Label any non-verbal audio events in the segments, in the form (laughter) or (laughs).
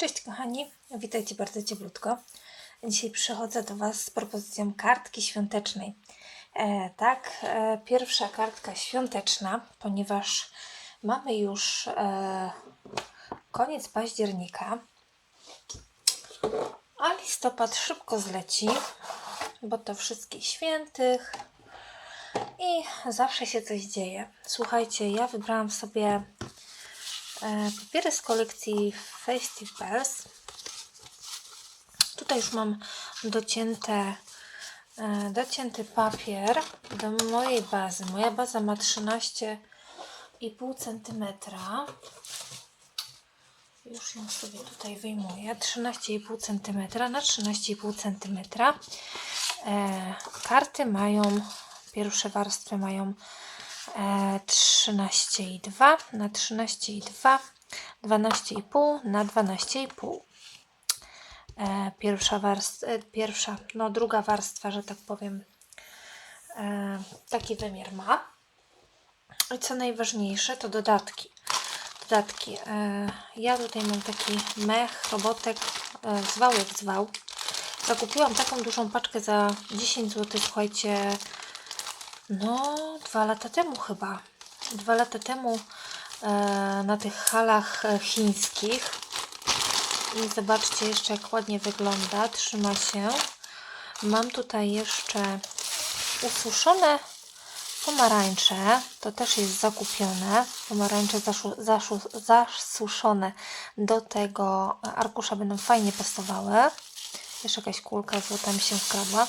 Cześć kochani, witajcie bardzo cieplutko. Dzisiaj przychodzę do Was z propozycją kartki świątecznej. E, tak, e, pierwsza kartka świąteczna, ponieważ mamy już e, koniec października, a listopad szybko zleci, bo to wszystkich świętych i zawsze się coś dzieje. Słuchajcie, ja wybrałam sobie papiery z kolekcji Festivals. Tutaj już mam docięte, e, docięty papier do mojej bazy. Moja baza ma 13,5 cm. Już ją sobie tutaj wyjmuję. 13,5 cm na 13,5 cm. E, karty mają, pierwsze warstwy mają e, 13,2 na 13,2, 12,5 na 12,5. E, pierwsza warstwa, e, pierwsza, no druga warstwa, że tak powiem, e, taki wymiar ma. I co najważniejsze, to dodatki. Dodatki. E, ja tutaj mam taki mech, robotek, e, zwał jak zwał. Zakupiłam taką dużą paczkę za 10 zł, słuchajcie, no dwa lata temu chyba. Dwa lata temu e, na tych halach e, chińskich. I zobaczcie jeszcze jak ładnie wygląda, trzyma się. Mam tutaj jeszcze ususzone pomarańcze, to też jest zakupione. Pomarańcze zasuszone do tego arkusza będą fajnie pasowały. Jeszcze jakaś kulka złota mi się wkradła.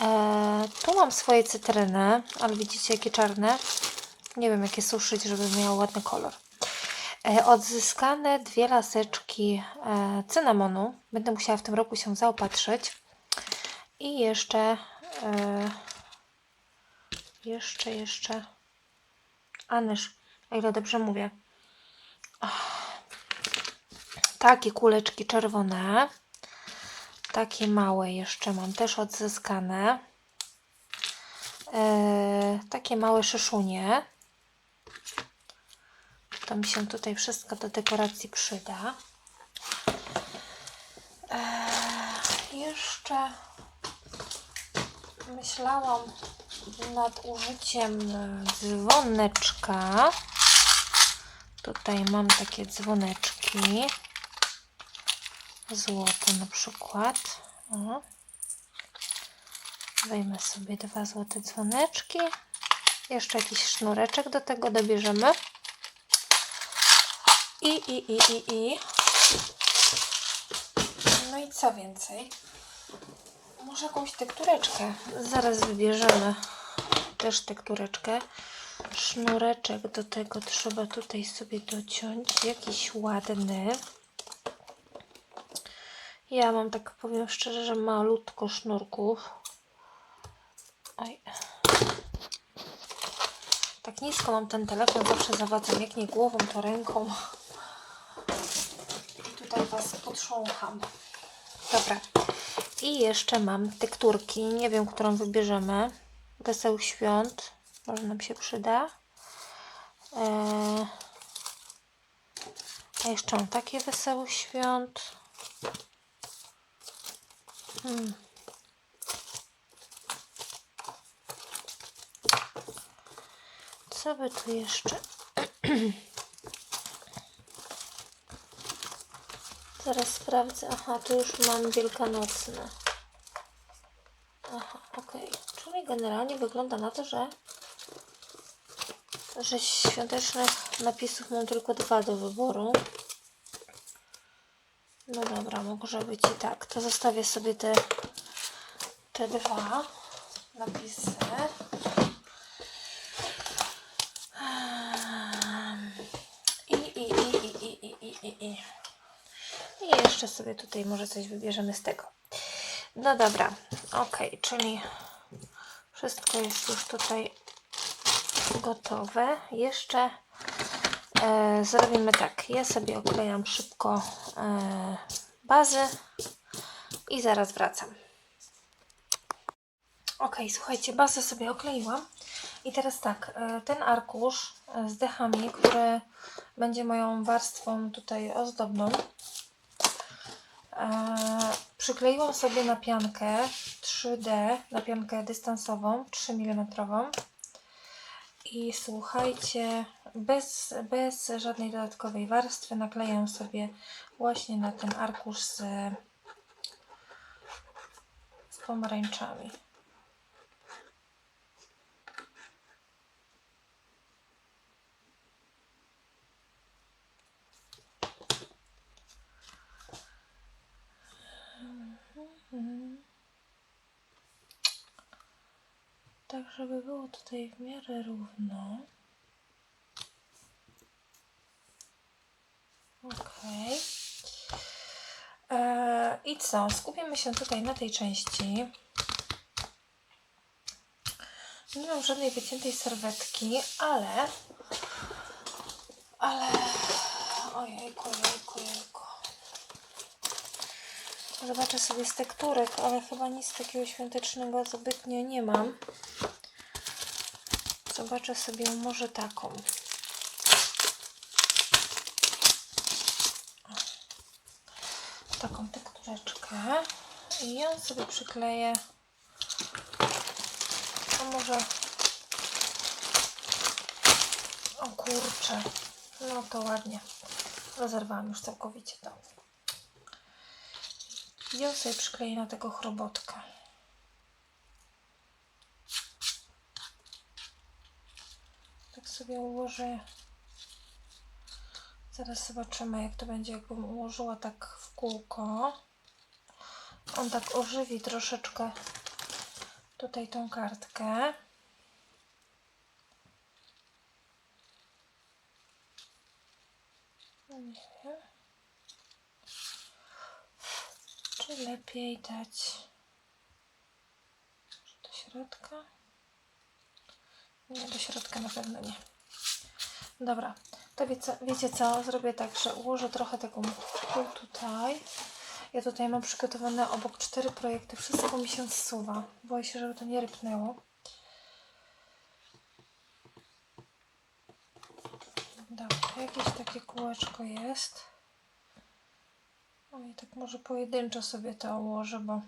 E, tu mam swoje cytryny, ale widzicie jakie czarne. Nie wiem jakie suszyć, żeby miało ładny kolor. E, odzyskane dwie laseczki e, cynamonu. Będę musiała w tym roku się zaopatrzyć. I jeszcze, e, jeszcze, jeszcze. Anyż, o ile dobrze mówię. Ach. Takie kuleczki czerwone. Takie małe jeszcze mam też odzyskane. E, takie małe szyszunie. To mi się tutaj wszystko do dekoracji przyda. E, jeszcze myślałam nad użyciem dzwoneczka. Tutaj mam takie dzwoneczki. Złote na przykład. O. Wejmę sobie dwa złote dzwoneczki. Jeszcze jakiś sznureczek do tego dobierzemy. I, i, i, i, i. No i co więcej? Może jakąś tektureczkę. Zaraz wybierzemy też tektureczkę. Sznureczek do tego trzeba tutaj sobie dociąć. Jakiś ładny. Ja mam tak powiem szczerze, że malutko sznurków. Oj. Tak nisko mam ten telefon, zawsze zawadzam, jak nie głową, to ręką. I tutaj Was potrzącham. Dobra. I jeszcze mam tekturki. Nie wiem, którą wybierzemy. Wesoł świąt. Może nam się przyda. Eee, a jeszcze mam takie wesoły świąt. Hmm. Co by tu jeszcze? (clears throat) Zaraz sprawdzę. Aha, tu już mam wielkanocne. Aha, okej. Czyli generalnie wygląda na to, że że świątecznych napisów mam tylko dwa do wyboru. No dobra, może być i tak. To zostawię sobie te, te dwa napisy. I, i, i, i, i, i, i, i, i. I jeszcze sobie tutaj może coś wybierzemy z tego. No dobra, ok, czyli wszystko jest już tutaj gotowe. Jeszcze e, zrobimy tak. Ja sobie oklejam szybko e, bazy i zaraz wracam. Ok, słuchajcie, bazę sobie okleiłam. I teraz tak, e, ten arkusz e, z dechami, który będzie moją warstwą tutaj ozdobną. Przykleiłam sobie na piankę 3D, na piankę dystansową 3 mm. I słuchajcie, bez, bez żadnej dodatkowej warstwy naklejam sobie właśnie na ten arkusz z, z pomarańczami. Tak, żeby było tutaj w miarę równo. Okej. Eee, I co? Skupimy się tutaj na tej części. Nie mam żadnej wyciętej serwetki, ale... Ale... Ojejku, ojejku, ojejku. Zobaczę sobie z tekturek, ale chyba nic takiego świątecznego zbytnio nie mam. Zobaczę sobie może taką. Taką tektureczkę. I ją sobie przykleję. A może... O kurczę. No to ładnie. Rozerwałam już całkowicie to. I ją sobie przykleję na tego chrobotka. Tak sobie ułożę. Zaraz zobaczymy, jak to będzie, jakbym ułożyła tak w kółko. On tak ożywi troszeczkę tutaj tą kartkę. No nie wiem. Czy lepiej dać do środka? Nie, do środka na pewno nie. Dobra, to wiecie, wiecie co? Zrobię tak, że ułożę trochę tego mchu tutaj. Ja tutaj mam przygotowane obok cztery projekty. Wszystko mi się zsuwa. Boję się, żeby to nie rypnęło. Dobra, jakieś takie kółeczko jest. O i tak może pojedynczo sobie to ułożę, bo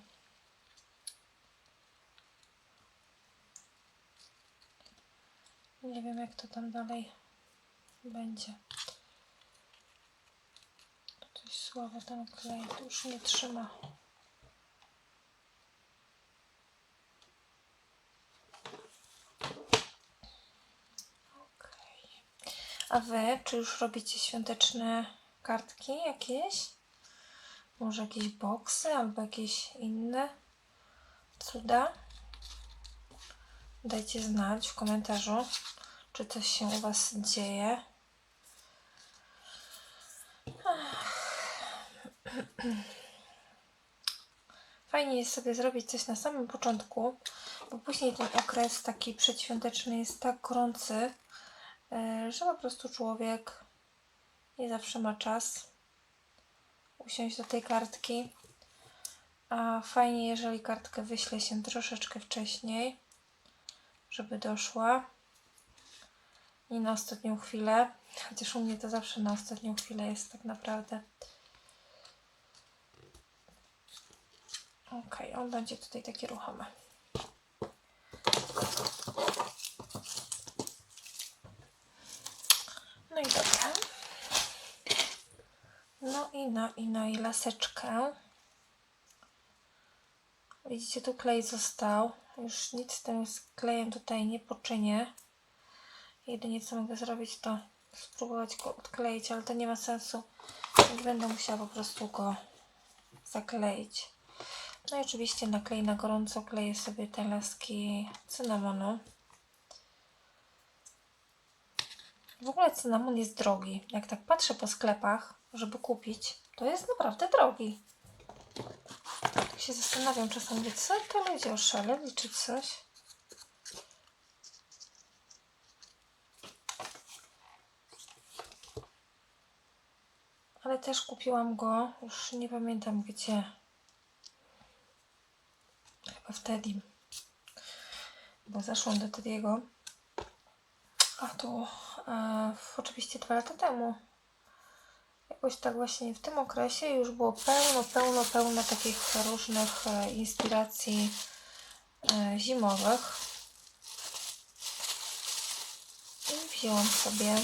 nie wiem jak to tam dalej będzie. Słabo klei, to już nie trzyma. Okej. A wy, czy już robicie świąteczne kartki jakieś? Może jakieś boksy albo jakieś inne cuda? Dajcie znać w komentarzu, czy coś się u Was dzieje. Fajnie jest sobie zrobić coś na samym początku, bo później ten okres taki przedświąteczny jest tak gorący, e, że po prostu człowiek nie zawsze ma czas usiąść do tej kartki. A fajnie, jeżeli kartkę wyśle się troszeczkę wcześniej, żeby doszła. Nie na ostatnią chwilę, chociaż u mnie to zawsze na ostatnią chwilę jest tak naprawdę. Ok, on będzie tutaj taki ruchomy. No i dobra. No i no i no i laseczkę. Widzicie, tu klej został. Już nic z tym klejem tutaj nie poczynię. Jedynie co mogę zrobić to spróbować go odkleić, ale to nie ma sensu. Będę musiała po prostu go zakleić. No i oczywiście na klej na gorąco kleję sobie te laski cynamonu. W ogóle cynamon jest drogi. Jak tak patrzę po sklepach, żeby kupić, to jest naprawdę drogi. Tak się zastanawiam czasem, co to ludzie oszaleli, czy coś. Ale też kupiłam go, już nie pamiętam gdzie. Chyba wtedy. Bo zaszłam do Tediego. A tu e, w, oczywiście dwa lata temu. Jakoś tak właśnie w tym okresie już było pełno, pełno, pełno takich różnych e, inspiracji e, zimowych. I wzięłam sobie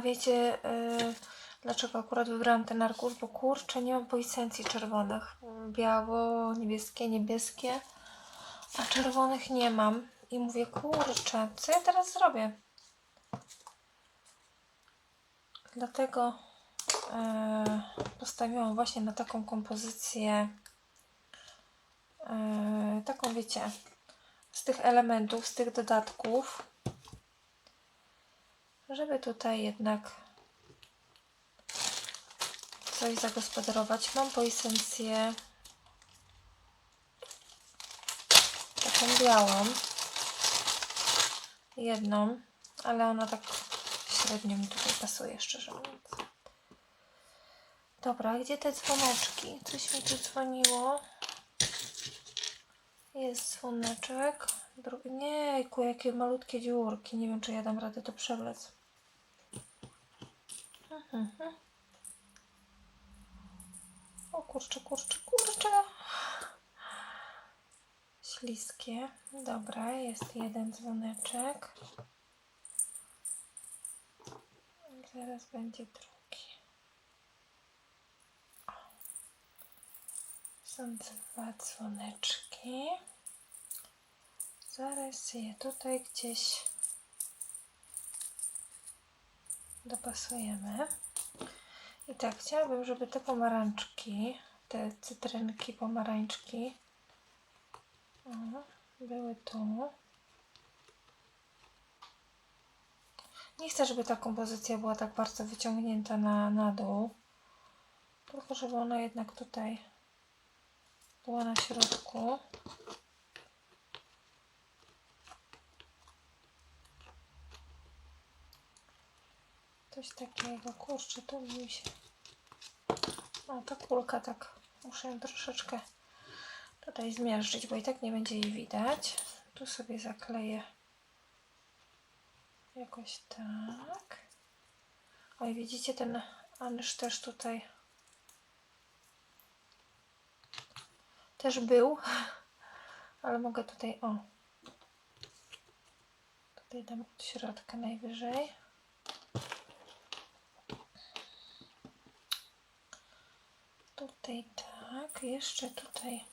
A wiecie, yy, dlaczego akurat wybrałam ten arkusz? Bo kurczę, nie mam po esencji czerwonych. Biało, niebieskie, niebieskie, a czerwonych nie mam. I mówię, kurczę, co ja teraz zrobię? Dlatego yy, postawiłam właśnie na taką kompozycję, yy, taką wiecie, z tych elementów, z tych dodatków żeby tutaj jednak coś zagospodarować. Mam po esencję taką białą, jedną, ale ona tak średnio mi tutaj pasuje, szczerze mówiąc. Dobra, gdzie te dzwoneczki? Coś mi tu dzwoniło. Jest dzwoneczek. Drugi... Nie, jakie malutkie dziurki. Nie wiem, czy ja dam radę to przewlec. O kurczę, kurczę, kurczę. Śliskie. Dobra, jest jeden dzwoneczek. Zaraz będzie drugi. Są dwa dzwoneczki. Zaraz je tutaj gdzieś dopasujemy. I tak, chciałabym, żeby te pomarańczki, te cytrynki, pomarańczki były tu. Nie chcę, żeby ta kompozycja była tak bardzo wyciągnięta na, na dół. Tylko, żeby ona jednak tutaj była na środku. Coś takiego. Kurczę, tu mi się... O, ta kulka tak... Muszę ją troszeczkę tutaj zmierzyć, bo i tak nie będzie jej widać. Tu sobie zakleję jakoś tak. Oj, widzicie, ten anysz też tutaj też był, (laughs) ale mogę tutaj, o, tutaj dam od środka najwyżej. Tutaj tak, jeszcze tutaj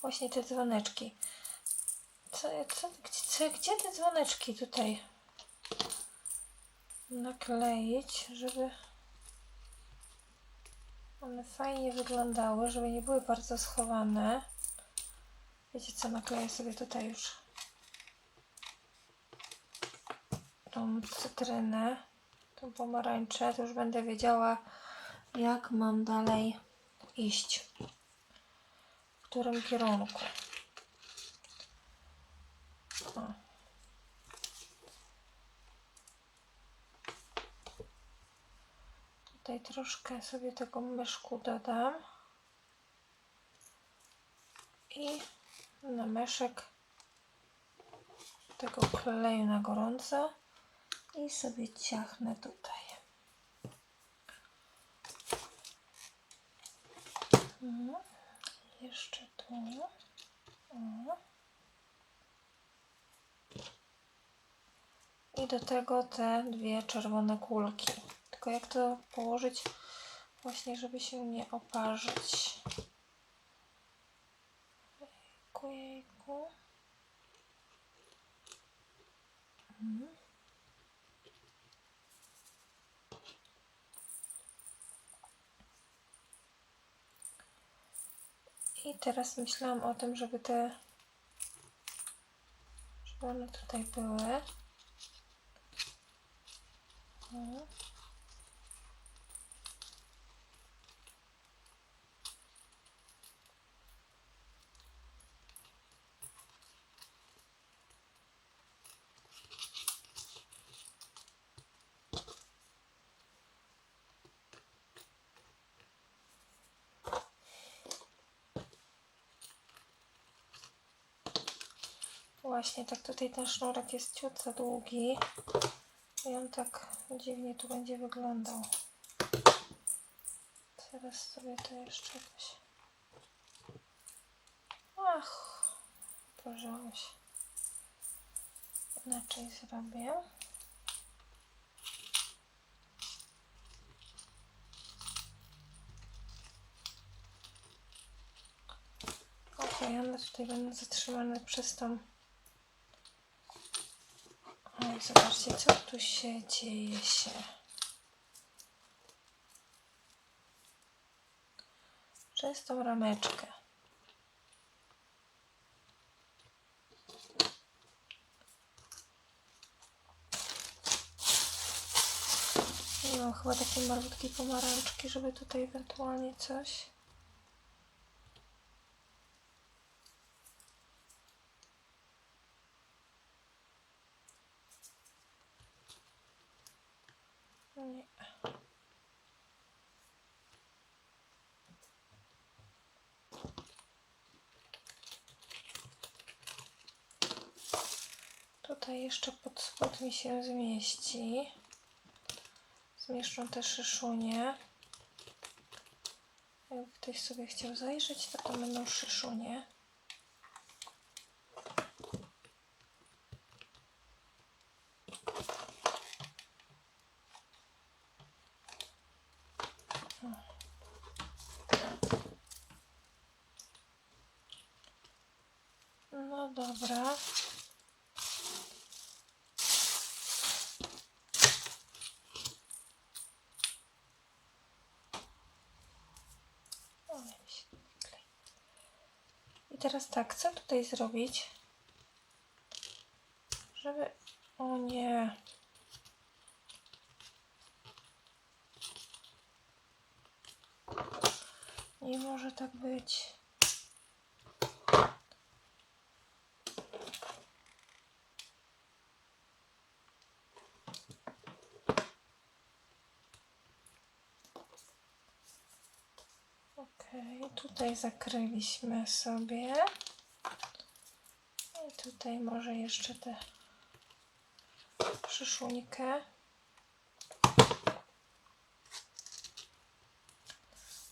właśnie te dzwoneczki. Co, co, gdzie, gdzie te dzwoneczki tutaj nakleić, żeby one fajnie wyglądały, żeby nie były bardzo schowane. Wiecie co, nakleję sobie tutaj już tą cytrynę, tą pomarańczę, to już będę wiedziała jak mam dalej iść, w którym kierunku. O. Tutaj troszkę sobie tego myszku dodam i na myszek tego kleju na gorąco i sobie ciachnę tutaj. Mhm. Jeszcze tu. O. I do tego te dwie czerwone kulki. Tylko jak to położyć właśnie, żeby się nie oparzyć. Jejku, jejku. Mhm. I teraz myślałam o tym, żeby te, żeby one tutaj były. Właśnie, tak tutaj ten sznurek jest ciut za długi. I on tak dziwnie tu będzie wyglądał. Teraz sobie to jeszcze jakoś... Ach, pożało się. Inaczej zrobię. Okej, one tutaj będą zatrzymane przez tą... Oj, zobaczcie, co tu się dzieje się. Przez tą rameczkę. Nie mam chyba takiej pomarańczki, żeby tutaj ewentualnie coś. Nie. Tutaj jeszcze pod spód mi się zmieści. Zmieszczą te szyszunie. Jak ktoś sobie chciał zajrzeć, to to będą szyszunie. No dobra. Ale mi się klei. I teraz tak, co tutaj zrobić, żeby... O nie. Nie może tak być. Okej, tutaj zakryliśmy sobie. I tutaj może jeszcze tę szyszunkę.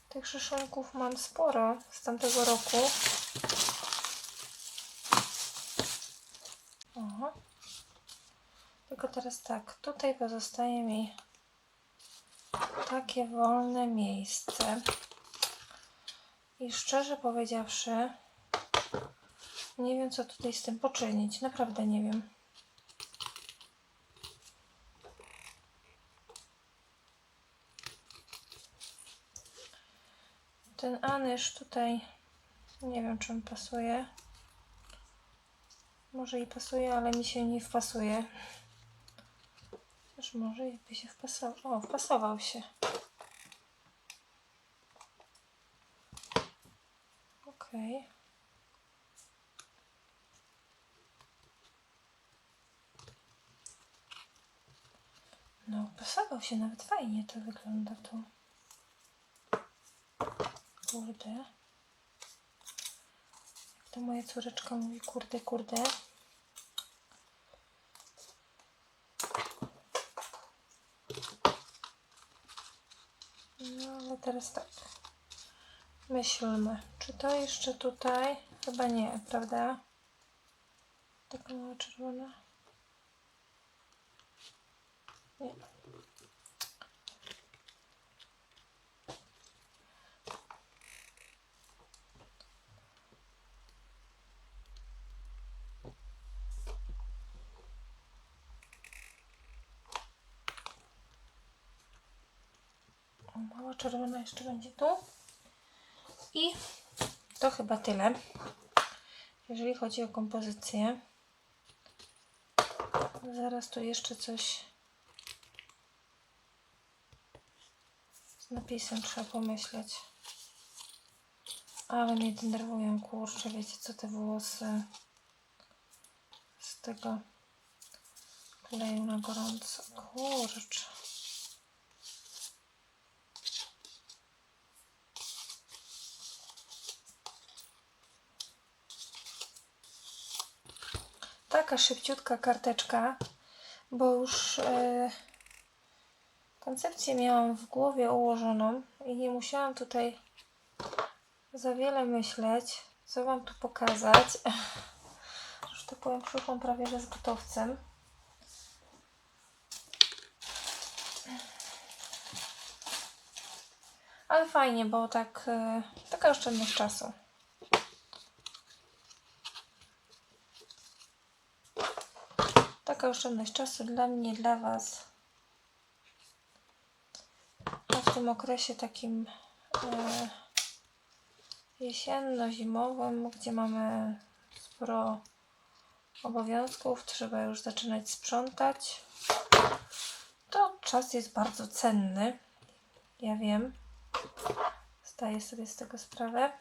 Tych szyszunków mam sporo z tamtego roku. O. Tylko teraz tak, tutaj pozostaje mi takie wolne miejsce. I szczerze powiedziawszy, nie wiem, co tutaj z tym poczynić. Naprawdę nie wiem. Ten anyż tutaj, nie wiem, czy on pasuje. Może i pasuje, ale mi się nie wpasuje. Też może jakby się wpasował. O, wpasował się. Okej. No, pasował się nawet fajnie to wygląda tu. Kurde. Jak to moja córeczka mówi, kurde, kurde. No, ale teraz tak. Myślmy, czy to jeszcze tutaj? Chyba nie, prawda? Taka mała czerwona. Nie. O, mała czerwona jeszcze będzie tu. I to chyba tyle, jeżeli chodzi o kompozycję. Zaraz tu jeszcze coś z napisem trzeba pomyśleć. Ale mnie denerwują, kurczę, wiecie co, te włosy z tego kleju na gorąco. Kurczę. taka szybciutka karteczka, bo już e, koncepcję miałam w głowie ułożoną i nie musiałam tutaj za wiele myśleć, co Wam tu pokazać. (laughs) Już to powiem, przyszłam prawie że z gotowcem. Ale fajnie, bo tak e, taka oszczędność czasu. Taka oszczędność czasu dla mnie, dla Was. A w tym okresie takim e, jesienno-zimowym, gdzie mamy sporo obowiązków, trzeba już zaczynać sprzątać. To czas jest bardzo cenny. Ja wiem. Zdaję sobie z tego sprawę.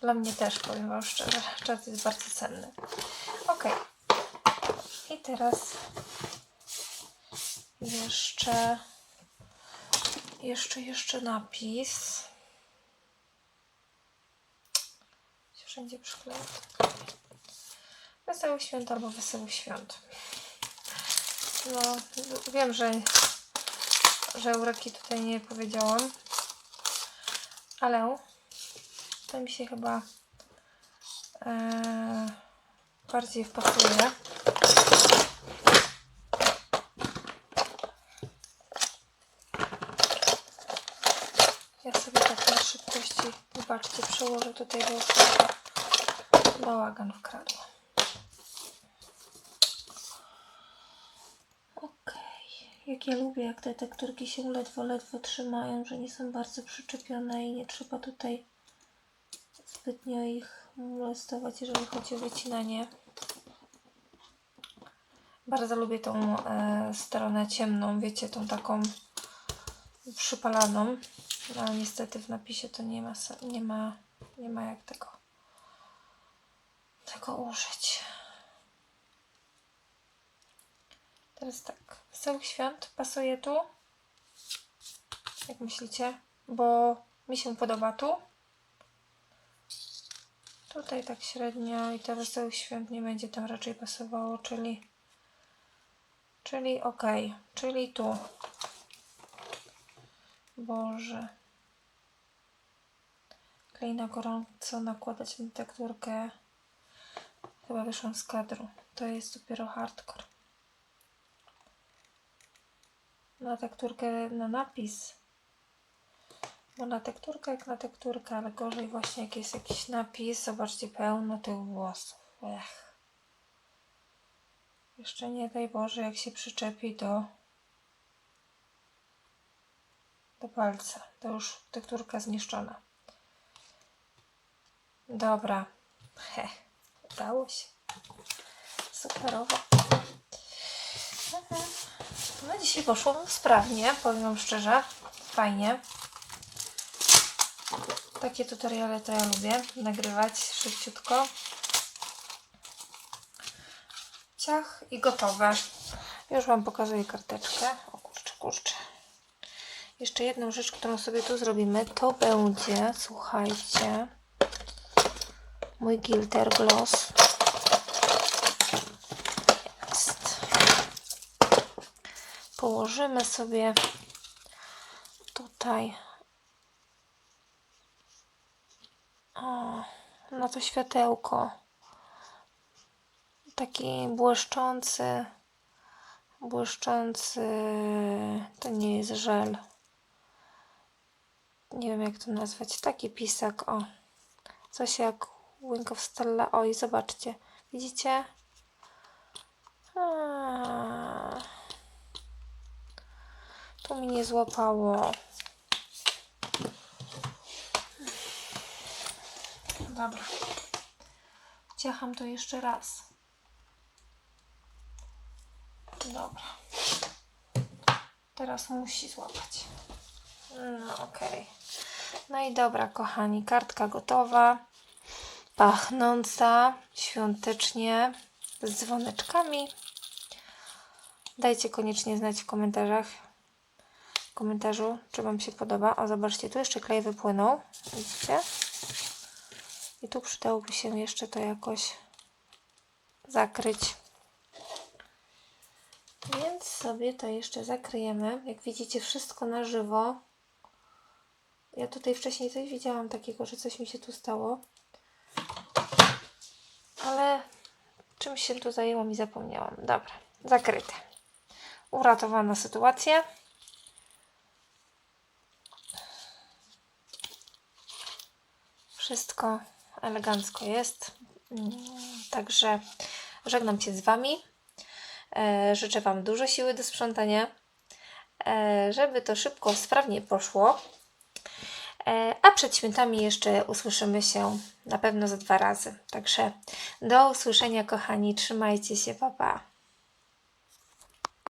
Dla mnie też, powiem Wam szczerze, czas jest bardzo cenny. Ok. I teraz jeszcze, jeszcze, jeszcze napis. Wszędzie przykleja. Wesołych świąt albo wesołych świąt. No, wiem, że, że Eureki tutaj nie powiedziałam, ale to mi się chyba e, bardziej wpasuje. Ja sobie tak na zobaczcie, przełożę tutaj, bo bałagan wkradła. Okej. Jak ja lubię, jak te tekturki się ledwo, ledwo trzymają, że nie są bardzo przyczepione i nie trzeba tutaj zbytnio ich molestować, jeżeli chodzi o wycinanie. Bardzo lubię tą e, stronę ciemną, wiecie, tą taką przypalaną, No, ale niestety w napisie to nie ma, nie ma, nie ma jak tego, tego użyć. Teraz tak, wesołych świąt pasuje tu? Jak myślicie? Bo mi się podoba tu. Tutaj tak średnio i to wesołych świąt nie będzie tam raczej pasowało, czyli czyli ok, czyli tu. Boże. Klej na gorąco nakładać na tekturkę. Chyba wyszłam z kadru. To jest dopiero hardcore. Na tekturkę, na napis. Bo na tekturkę jak na tekturkę, ale gorzej właśnie jak jest jakiś napis. Zobaczcie, pełno tych włosów. Ech. Jeszcze nie daj Boże, jak się przyczepi do do palca. To już tekturka zniszczona. Dobra. He, udało się. Superowo. No dzisiaj poszło sprawnie, powiem wam szczerze. Fajnie. Takie tutoriale to ja lubię nagrywać szybciutko. Ciach i gotowe. Już wam pokazuję karteczkę. O kurczę, kurczę. Jeszcze jedną rzecz, którą sobie tu zrobimy, to będzie, słuchajcie, mój Gilter Gloss. Jest. Położymy sobie tutaj o, na to światełko. Taki błyszczący, błyszczący, to nie jest żel nie wiem jak to nazwać, taki pisak, o, coś jak Wink of Stella, o i zobaczcie, widzicie? Tu mi nie złapało. Dobra. Ciacham to jeszcze raz. Dobra. Teraz musi złapać. No okej. No i dobra, kochani, kartka gotowa. Pachnąca, świątecznie, z dzwoneczkami. Dajcie koniecznie znać w komentarzach, w komentarzu, czy Wam się podoba. O, zobaczcie, tu jeszcze klej wypłynął. Widzicie? I tu przydałoby się jeszcze to jakoś zakryć. Więc sobie to jeszcze zakryjemy. Jak widzicie, wszystko na żywo. Ja tutaj wcześniej coś widziałam takiego, że coś mi się tu stało. Ale czymś się tu zajęło mi zapomniałam. Dobra, zakryte. Uratowana sytuacja. Wszystko elegancko jest. Także żegnam się z Wami. E, Życzę Wam dużo siły do sprzątania, e, żeby to szybko, sprawnie poszło. E, A przed świętami jeszcze usłyszymy się na pewno za dwa razy. Także do usłyszenia, kochani. Trzymajcie się, papa. Pa.